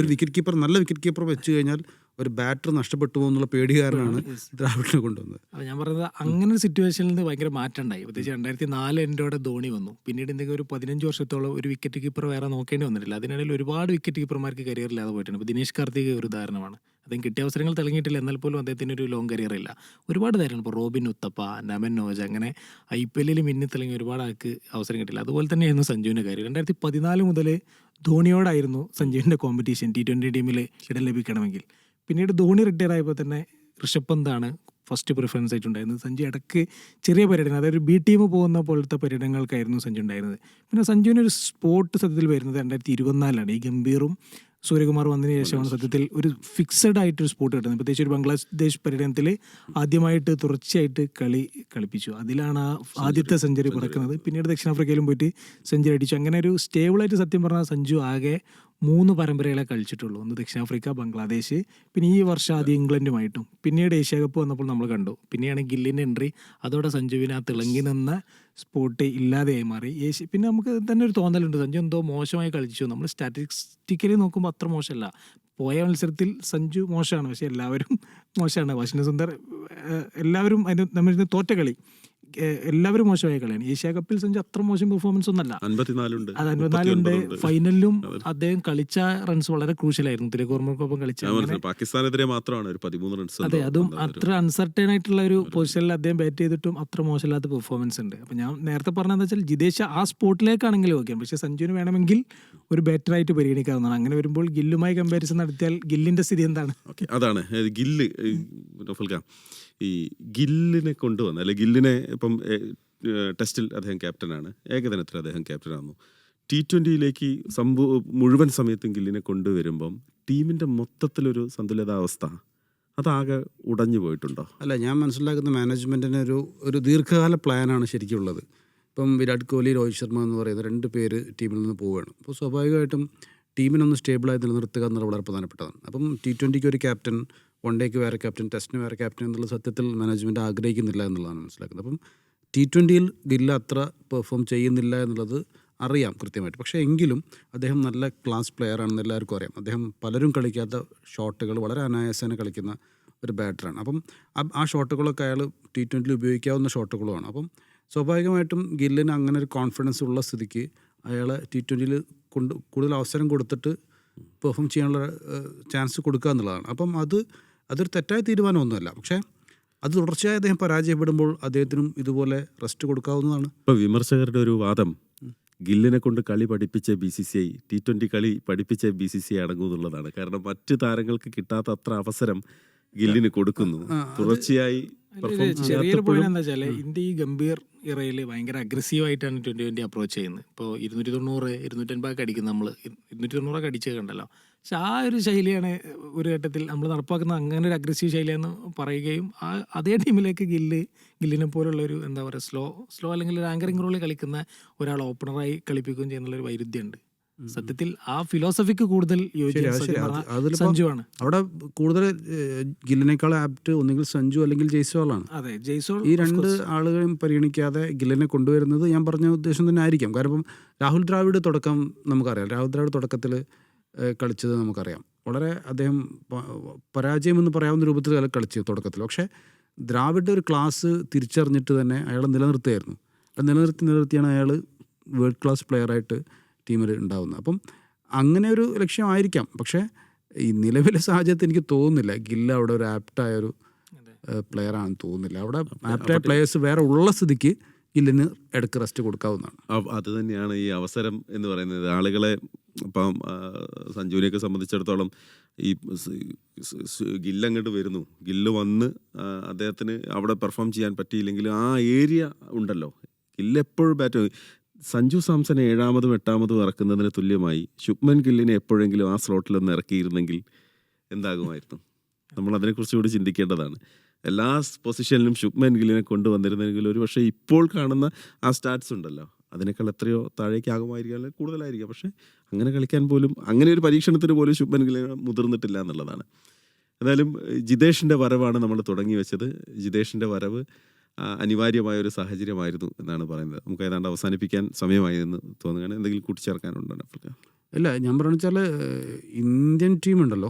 ഒരു വിക്കറ്റ് കീപ്പർ നല്ല വിക്കറ്റ് കീപ്പർ വെച്ച് കഴിഞ്ഞാൽ ഒരു ബാറ്റർ നഷ്ടപ്പെട്ടു പോകുന്നുള്ള പേടി കാരണമാണ് ദ്രാവിഡിനെ കൊണ്ടുവന്നത്. അപ്പൊ ഞാൻ പറയുന്നത് അങ്ങനെ ഒരു സിറ്റുവേഷനിൽ നിന്ന് ഭയങ്കര മാറ്റം ഉണ്ടായി. പ്രത്യേകിച്ച് രണ്ടായിരത്തി നാല് എന്റെയോടെ ധോണി വന്നു. പിന്നീട് എന്തെങ്കിലും ഒരു പതിനഞ്ച് വർഷത്തോളം ഒരു വിക്കറ്റ് കീപ്പർ വേറെ നോക്കേണ്ടി വന്നിട്ടില്ല. അതിനിടയിൽ ഒരുപാട് വിക്കറ്റ് കീപ്പർമാർക്ക് കരിയർ ഇല്ലാതെ പോയിട്ടുണ്ട്. ഇപ്പോൾ ദിനേശ് കാർത്തിക് ഒരു ഉദാഹരണമാണ്. അദ്ദേഹം കിട്ടിയ അവസരങ്ങൾ തിളങ്ങിയിട്ടില്ല. എന്നാൽ പോലും അദ്ദേഹത്തിന് ഒരു ലോങ് കരിയർ ഇല്ല. ഒരുപാട് താരങ്ങൾ ഇപ്പോൾ റോബിൻ ഉത്തപ്പ നമൻ നോജ് അങ്ങനെ ഐ പി എല്ലിൽ മിന്നി തിളങ്ങി ഒരുപാട് ആൾക്ക് അവസരം കിട്ടില്ല. അതുപോലെ തന്നെയായിരുന്നു സഞ്ജുവിന്റെ കാര്യം. രണ്ടായിരത്തി പതിനാല് മുതൽ ധോണിയോടായിരുന്നു സഞ്ജുവിന്റെ കോമ്പറ്റീഷൻ ടി ട്വന്റി ടീമിൽ ഇടം ലഭിക്കണമെങ്കിൽ. പിന്നീട് ധോണി റിട്ടയർ ആയപ്പോൾ തന്നെ ഋഷഭ് പന്താണ് ഫസ്റ്റ് പ്രിഫറൻസ് ആയിട്ടുണ്ടായിരുന്നത്. സഞ്ജു ഇടയ്ക്ക് ചെറിയ പര്യടനം അതായത് ബി ടീം പോകുന്ന പോലത്തെ പര്യടനങ്ങൾക്കായിരുന്നു സഞ്ജു ഉണ്ടായിരുന്നത്. പിന്നെ സഞ്ജുവിന് ഒരു സ്പോട്ട് സത്യത്തിൽ വരുന്നത് രണ്ടായിരത്തി ഇരുപത്തിനാലിലാണ് ഈ ഗംഭീറും സൂര്യകുമാർ വന്നതിന് ശേഷമാണ് സത്യത്തിൽ ഒരു ഫിക്സഡ് ആയിട്ടൊരു സ്പോട്ട് കിട്ടുന്നത്. പ്രത്യേകിച്ച് ഒരു ബംഗ്ലാദേശ് പര്യടനത്തിൽ ആദ്യമായിട്ട് തുടർച്ചയായിട്ട് കളി കളിപ്പിച്ചു. അതിലാണ് ആ ആദ്യത്തെ സെഞ്ചുറി പിറക്കുന്നത്. പിന്നീട് ദക്ഷിണാഫ്രിക്കയിലും പോയിട്ട് സെഞ്ചുറി അടിച്ചു. അങ്ങനെ ഒരു സ്റ്റേബിളായിട്ട് സത്യം പറഞ്ഞാൽ സഞ്ജു ആകെ മൂന്ന് പരമ്പരകളെ കളിച്ചിട്ടുള്ളൂ ഒന്ന് ദക്ഷിണാഫ്രിക്ക ബംഗ്ലാദേശ് പിന്നെ ഈ വർഷം ആദ്യം ഇംഗ്ലണ്ടുമായിട്ടും. പിന്നീട് ഏഷ്യ കപ്പ് വന്നപ്പോൾ നമ്മൾ കണ്ടു. പിന്നെയാണ് ഗില്ലിന്റെ എൻട്രി. അതോടെ സഞ്ജുവിന് ആ തിളങ്ങി നിന്ന സ്പോട്ട് ഇല്ലാതെയായി മാറി. ഏഷ്യ പിന്നെ നമുക്ക് തന്നെ ഒരു തോന്നലുണ്ട്. സഞ്ജു എന്തോ മോശമായി കളിച്ചു. നമ്മൾ സ്റ്റാറ്റിസ്റ്റിക്കലി നോക്കുമ്പോൾ അത്ര മോശമല്ല. പോയ മത്സരത്തിൽ സഞ്ജു മോശമാണ്. പക്ഷേ എല്ലാവരും മോശമാണ്. വാഷിംഗ്ടൺ സുന്ദർ എല്ലാവരും അതിന് നമ്മൾ തോറ്റ കളി. എല്ലാവരും മോശമായ കളിയാണ്. ഏഷ്യ കപ്പിൽ സഞ്ജു അത്ര മോശം പെർഫോമൻസ് ഒന്നല്ല. അത് അൻപത്തിനാലുണ്ട്. ഫൈനലിലും അദ്ദേഹം കളിച്ച റൺസ് വളരെ ക്രൂഷ്യലായിരുന്നു തിരുക്കോർമ്മക്കൊപ്പം കളിച്ച പാകിസ്ഥാനെതിരെ മാത്രമാണ് ഒരു പതിമൂന്ന് റൺസ് അതെ അതും അത്ര അൺസർട്ടേൺ ആയിട്ടുള്ള ഒരു പൊസിഷനിൽ അദ്ദേഹം ബാറ്റ് ചെയ്തിട്ടും അത്ര മോശമില്ലാത്ത പെർഫോമൻസ് ഉണ്ട്. അപ്പൊ ഞാൻ നേരത്തെ പറഞ്ഞതെന്ന് വെച്ചാൽ ജിതേഷ് ആ സ്പോട്ടിലേക്കാണെങ്കിൽ ഓക്കെ പക്ഷെ സഞ്ജുവിന് വേണമെങ്കിൽ ഒരു ബെറ്റർ ആയിട്ട് പരിഗണിക്കാവുന്നതാണ്. അങ്ങനെ വരുമ്പോൾ ഗില്ലുമായി കമ്പാരിസൺ നടത്തിയാൽ ഗില്ലിന്റെ സ്ഥിതി എന്താണ്? ഓക്കെ അതാണ്. ഗില്ല് ഈ ഗില്ലിനെ കൊണ്ടുവന്ന അല്ലെ ഗില്ലിനെ ഇപ്പം ടെസ്റ്റിൽ അദ്ദേഹം ക്യാപ്റ്റനാണ്. ഏകദിനത്തിൽ അദ്ദേഹം ക്യാപ്റ്റനാകുന്നു. ടി ട്വന്റിയിലേക്ക് സംഭവ മുഴുവൻ സമയത്തും ഗില്ലിനെ കൊണ്ടുവരുമ്പം ടീമിന്റെ മൊത്തത്തിലൊരു സന്തുലിതാവസ്ഥ അതാകെ ഉടഞ്ഞു പോയിട്ടുണ്ടോ? അല്ല ഞാൻ മനസ്സിലാക്കുന്ന മാനേജ്മെന്റിന് ഒരു ഒരു ദീർഘകാല പ്ലാനാണ് ശരിക്കും ഉള്ളത് ഇപ്പം വിരാട് കോഹ്ലി രോഹിത് ശർമ്മ എന്ന് പറയുന്ന രണ്ട് പേര് ടീമിൽ നിന്ന് പോവുകയാണ്. അപ്പോൾ സ്വാഭാവികമായിട്ടും ടീമിനൊന്ന് സ്റ്റേബിളായി നിലനിർത്തുക എന്നുള്ളത് വളരെ പ്രധാനപ്പെട്ടതാണ്. അപ്പം ടി ട്വന്റിക്ക് ഒരു ക്യാപ്റ്റൻ വൺ ഡേക്ക് വേറെ ക്യാപ്റ്റൻ ടെസ്റ്റിന് വേറെ ക്യാപ്റ്റൻ എന്നുള്ള സത്യത്തിൽ മാനേജ്മെന്റ് ആഗ്രഹിക്കുന്നില്ല എന്നുള്ളതാണ് മനസ്സിലാക്കുന്നത്. അപ്പം ടി ട്വന്റിയിൽ ഗില്ല അത്ര പെർഫോം ചെയ്യുന്നില്ല എന്നുള്ളത് അറിയാം കൃത്യമായിട്ട്. പക്ഷേ എങ്കിലും അദ്ദേഹം നല്ല ക്ലാസ് പ്ലെയർ ആണെന്ന് എല്ലാവർക്കും അറിയാം. അദ്ദേഹം പലരും കളിക്കാത്ത ഷോട്ടുകൾ വളരെ അനായാസേന കളിക്കുന്ന ഒരു ബാറ്ററാണ്. അപ്പം ആ- ഷോട്ടുകളൊക്കെ അയാൾ ടി ട്വന്റിയിൽ ഉപയോഗിക്കാവുന്ന ഷോട്ടുകളുമാണ്. അപ്പം സ്വാഭാവികമായിട്ടും ഗില്ലിന് അങ്ങനെ ഒരു കോൺഫിഡൻസ് ഉള്ള സ്ഥിതിക്ക് അയാളെ ടി ട്വന്റിയിൽ കൊണ്ട് കൂടുതൽ അവസരം കൊടുത്തിട്ട് പെർഫോം ചെയ്യാനുള്ള ചാൻസ് കൊടുക്കുക എന്നുള്ളതാണ്. അപ്പം അത് അതൊരു തെറ്റായ തീരുമാനമൊന്നുമല്ല. പക്ഷേ അത് തുടർച്ചയായി അദ്ദേഹം പരാജയപ്പെടുമ്പോൾ അദ്ദേഹത്തിനും ഇതുപോലെ റെസ്റ്റ് കൊടുക്കാവുന്നതാണ്. ഇപ്പൊ വിമർശകരുടെ ഒരു വാദം ഗില്ലിനെ കൊണ്ട് കളി പഠിപ്പിച്ച B C C I T twenty കളി പഠിപ്പിച്ച ബി സി സി ഐ അടങ്ങും എന്നുള്ളതാണ്. കാരണം മറ്റു താരങ്ങൾക്ക് കിട്ടാത്ത അത്ര അവസരം ഗില്ലിന് കൊടുക്കുന്നു. തുടർച്ചയായി ചെറിയൊരു പോയിന്റ് എന്താ വെച്ചാൽ ഇന്ത്യ ഈ ഗംഭീർ ഇറയിൽ ഭയങ്കര അഗ്രസീവ് ആയിട്ടാണ് ട്വന്റി ട്വന്റി അപ്രോച്ച് ചെയ്യുന്നത്. ഇപ്പോൾ ഇരുന്നൂറ്റി തൊണ്ണൂറ് ഇരുന്നൂറ്റൻപതൊക്കെ അടിക്കും നമ്മൾ ഇരുന്നൂറ്റി തൊണ്ണൂറൊക്കെ അടിച്ച് കണ്ടല്ലോ. പക്ഷെ ആ ഒരു ശൈലിയാണ് ഒരു ഘട്ടത്തിൽ നമ്മൾ നടപ്പാക്കുന്ന അങ്ങനെ ഒരു അഗ്രസീവ് ശൈലിയെന്ന് പറയുകയും ആ അതേ ടീമിലേക്ക് ഗില്ല് ഗില്ലിനെ പോലുള്ള ഒരു എന്താ പറയുക സ്ലോ സ്ലോ അല്ലെങ്കിൽ ഒരു ആങ്കറിംഗ് റോളിൽ കളിക്കുന്ന ഒരാൾ ഓപ്പണറായി കളിപ്പിക്കുകയും ചെയ്യുന്ന ഒരു വൈരുദ്ധ്യമുണ്ട്. സത്യത്തിൽ ആ ഫിലോസഫിക്ക് കൂടുതൽ സഞ്ജുവാണ്. അവിടെ കൂടുതൽ ഗില്ലനേക്കാൾ ആപ്റ്റ് ഒന്നുകിൽ സഞ്ജു അല്ലെങ്കിൽ ജയ്സോളാണ്. അതെ ജയ്സോൾ ഈ രണ്ട് ആളുകളും ആളുകളെയും പരിഗണിക്കാതെ ഗില്ലിനെ കൊണ്ടുവരുന്നത് ഞാൻ പറഞ്ഞ ഉദ്ദേശം തന്നെ ആയിരിക്കാം. കാരണം രാഹുൽ ദ്രാവിഡ് തുടക്കം നമുക്കറിയാം. രാഹുൽ ദ്രാവിഡ് തുടക്കത്തിൽ കളിച്ചത് നമുക്കറിയാം. വളരെ അദ്ദേഹം പരാജയം എന്ന് പറയാവുന്ന രൂപത്തിൽ കളി- കളിച്ചു തുടക്കത്തിൽ. പക്ഷേ ദ്രാവിഡ് ഒരു ക്ലാസ് തിരിച്ചറിഞ്ഞിട്ട് തന്നെ അയാൾ നിലനിർത്തുകയായിരുന്നു. നിലനിർത്തി നിലനിർത്തിയാണ് അയാൾ വേൾഡ് ക്ലാസ് പ്ലെയറായിട്ട് ടീമിൽ ഉണ്ടാവുന്നത്. അപ്പം അങ്ങനെ ഒരു ലക്ഷ്യമായിരിക്കാം. പക്ഷേ ഈ നിലവിലെ സാഹചര്യത്തിൽ എനിക്ക് തോന്നുന്നില്ല. ഗില്ല അവിടെ ഒരു ആപ്റ്റായ ഒരു പ്ലെയർ ആണെന്ന് തോന്നുന്നില്ല. അവിടെ ആപ്റ്റായ പ്ലെയേഴ്സ് വേറെ ഉള്ള സ്ഥിതിക്ക് ഗില്ലിന് ഇടയ്ക്ക് റെസ്റ്റ് കൊടുക്കാവുന്നതാണ്. അത് തന്നെയാണ് ഈ അവസരം എന്ന് പറയുന്നത്. ആളുകളെ ഇപ്പം സഞ്ജുവിനെയൊക്കെ സംബന്ധിച്ചിടത്തോളം ഈ സ്- സ്- സ് ഗില്ല് അങ്ങോട്ട് വരുന്നു. ഗില്ല് വന്ന് അദ്ദേഹത്തിന് അവിടെ പെർഫോം ചെയ്യാൻ പറ്റിയില്ലെങ്കിൽ ആ ഏരിയ ഉണ്ടല്ലോ. ഗില്ല് എപ്പോഴും ബാറ്റ് സഞ്ജു സാംസനെ ഏഴാമതും എട്ടാമതും ഇറക്കുന്നതിന് തുല്യമായി ശുഭ്മൻ ഗില്ലിനെ എപ്പോഴെങ്കിലും ആ സ്ലോട്ടിലൊന്ന് ഇറക്കിയിരുന്നെങ്കിൽ എന്താകുമായിരുന്നു? നമ്മൾ അതിനെക്കുറിച്ച് കൂടി ചിന്തിക്കേണ്ടതാണ്. എല്ലാ പൊസിഷനിലും ശുഭ്മൻ ഗില്ലിനെ കൊണ്ടുവന്നിരുന്നെങ്കിൽ ഒരു പക്ഷേ ഇപ്പോൾ കാണുന്ന ആ സ്റ്റാറ്റ്സ് ഉണ്ടല്ലോ. അതിനേക്കാൾ എത്രയോ താഴേക്കാകുമായിരിക്കും അല്ലെങ്കിൽ കൂടുതലായിരിക്കാം. പക്ഷേ അങ്ങനെ കളിക്കാൻ പോലും അങ്ങനെ ഒരു പരീക്ഷണത്തിന് പോലും ശുഭ്മൻ ഗില്ലിനെ മുതിർന്നിട്ടില്ല എന്നുള്ളതാണ്. എന്തായാലും ജിതേഷിന്റെ വരവാണ് നമ്മൾ തുടങ്ങി വെച്ചത് ജിതേഷിന്റെ വരവ് അനിവാര്യമായ ഒരു സാഹചര്യമായിരുന്നു എന്നാണ് പറയുന്നത്. നമുക്ക് ഏതാണ്ട് അവസാനിപ്പിക്കാൻ സമയമായി എന്ന് തോന്നുകയാണ് എന്തെങ്കിലും കൂട്ടിച്ചേർക്കാനുണ്ടോ നഫ്രിക്ക ഇല്ല ഞാൻ പറഞ്ഞു വെച്ചാൽ ഇന്ത്യൻ ടീം ഉണ്ടല്ലോ.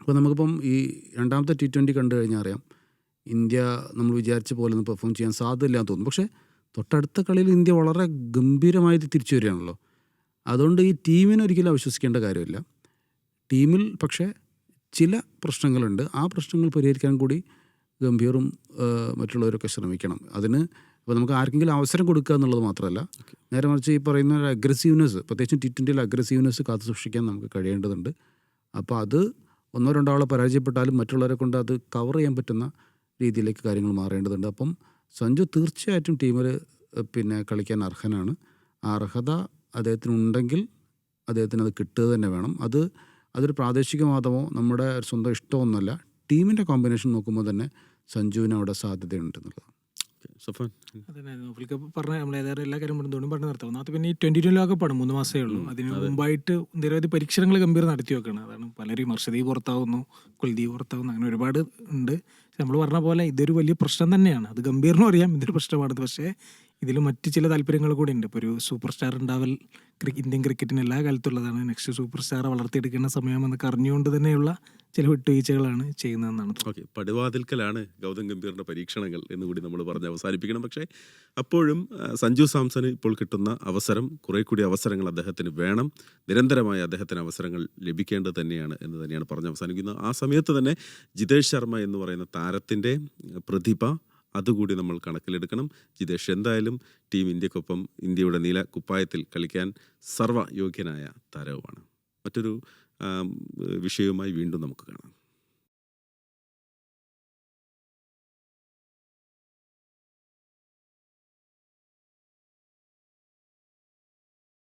അപ്പോൾ നമുക്കിപ്പം ഈ രണ്ടാമത്തെ ടി ട്വന്റി കണ്ടു കഴിഞ്ഞാൽ അറിയാം. ഇന്ത്യ നമ്മൾ വിചാരിച്ച പോലെ ഒന്നും പെർഫോം ചെയ്യാൻ സാധ്യതയില്ല എന്ന് തോന്നുന്നു. പക്ഷേ തൊട്ടടുത്ത കളിയിൽ ഇന്ത്യ വളരെ ഗംഭീരമായിട്ട് തിരിച്ചു വരികയാണല്ലോ. അതുകൊണ്ട് ഈ ടീമിനെ ഒരിക്കലും അവിശ്വസിക്കേണ്ട കാര്യമില്ല. ടീമിൽ പക്ഷേ ചില പ്രശ്നങ്ങളുണ്ട്. ആ പ്രശ്നങ്ങൾ പരിഹരിക്കാൻ കൂടി ഗംഭീറും മറ്റുള്ളവരൊക്കെ ശ്രമിക്കണം. അതിന് അപ്പോൾ നമുക്ക് ആർക്കെങ്കിലും അവസരം കൊടുക്കുക എന്നുള്ളത് മാത്രമല്ല നേരെ മറിച്ച് ഈ പറയുന്ന ഒരു അഗ്രസീവ്നെസ് പ്രത്യേകിച്ചും ടി ട്വന്റിയിൽ അഗ്രസീവ്നെസ് കാത്തു സൂക്ഷിക്കാൻ നമുക്ക് കഴിയേണ്ടതുണ്ട്. അപ്പോൾ അത് ഒന്നോ രണ്ടോ ആളെ പരാജയപ്പെട്ടാലും മറ്റുള്ളവരെ കൊണ്ട് അത് കവർ ചെയ്യാൻ പറ്റുന്ന രീതിയിലേക്ക് കാര്യങ്ങൾ മാറേണ്ടതുണ്ട്. അപ്പം സഞ്ജു തീർച്ചയായിട്ടും ടീമിൽ പിന്നെ കളിക്കാൻ അർഹനാണ്. ആ അർഹത അദ്ദേഹത്തിനുണ്ടെങ്കിൽ അദ്ദേഹത്തിന് അത് കിട്ടുക തന്നെ വേണം. അത് അതൊരു പ്രാദേശികവാദമോ നമ്മുടെ സ്വന്തം ഇഷ്ടമൊന്നുമല്ല ടീമിന്റെ കോമ്പിനേഷൻ നോക്കുമ്പോൾ തന്നെ സഞ്ജുവിന് അവിടെ സാധ്യതയുണ്ടെന്നുള്ളത്. സഫാൻ അതന്നെ നോഫിൽക്ക് പറഞ്ഞ നമ്മൾ ഏതായാലും എല്ലാ കാര്യം പറഞ്ഞു പറഞ്ഞ് നിർത്താം. ഒന്നാമത് പിന്നെ ഈ ട്വന്റി ട്വന്റി ലോകപ്പാണ് മൂന്ന് മാസമേ ഉള്ളൂ. അതിന് മുമ്പായിട്ട് നിരവധി പരീക്ഷണങ്ങൾ ഗംഭീർ നടത്തി വെക്കണം. അതാണ് പലരും ഹർഷദീപ് പുറത്താവുന്നു കുൽദീപ് പുറത്താവുന്നു അങ്ങനെ ഒരുപാട് ഉണ്ട്. നമ്മൾ പറഞ്ഞ പോലെ ഇതൊരു വലിയ പ്രശ്നം തന്നെയാണ്. അത് ഗംഭീറിനും അറിയാം ഇതൊരു പ്രശ്നമാണ് പക്ഷേ ഇതിൽ മറ്റ് ചില താല്പര്യങ്ങൾ കൂടി ഉണ്ട് ഇപ്പോൾ ഒരു സൂപ്പർ സ്റ്റാർ ഉണ്ടാവൽ ഇന്ത്യൻ ക്രിക്കറ്റിന് എല്ലാ കാലത്തുള്ളതാണ്. നെക്സ്റ്റ് സൂപ്പർ സ്റ്റാർ വളർത്തിയെടുക്കേണ്ട സമയമെന്നൊക്കെ അറിഞ്ഞുകൊണ്ട് തന്നെയുള്ള ചില വിട്ടുവീഴ്ചകളാണ് ചെയ്യുന്നതെന്നാണ് ഓക്കെ പടുവാതിൽക്കലാണ് ഗൗതം ഗംഭീറിന്റെ പരീക്ഷണങ്ങൾ എന്ന് കൂടി നമ്മൾ പറഞ്ഞ് അവസാനിപ്പിക്കണം. പക്ഷേ അപ്പോഴും സഞ്ജു സാംസന് ഇപ്പോൾ കിട്ടുന്ന അവസരം കുറെ കൂടി അവസരങ്ങൾ അദ്ദേഹത്തിന് വേണം. നിരന്തരമായി അദ്ദേഹത്തിന് അവസരങ്ങൾ ലഭിക്കേണ്ടത് തന്നെയാണ് എന്ന് തന്നെയാണ് പറഞ്ഞ് അവസാനിക്കുന്നത് ആ സമയത്ത് തന്നെ ജിതേഷ് ശർമ്മ എന്ന് പറയുന്ന താരത്തിന്റെ പ്രതിഭ അതുകൂടി നമ്മൾ കണക്കിലെടുക്കണം. ജിതേഷ് എന്തായാലും ടീം ഇന്ത്യക്കൊപ്പം ഇന്ത്യയുടെ നീല കുപ്പായത്തിൽ കളിക്കാൻ സർവയോഗ്യനായ താരവുമാണ്. മറ്റൊരു വിഷയവുമായി വീണ്ടും നമുക്ക് കാണാം.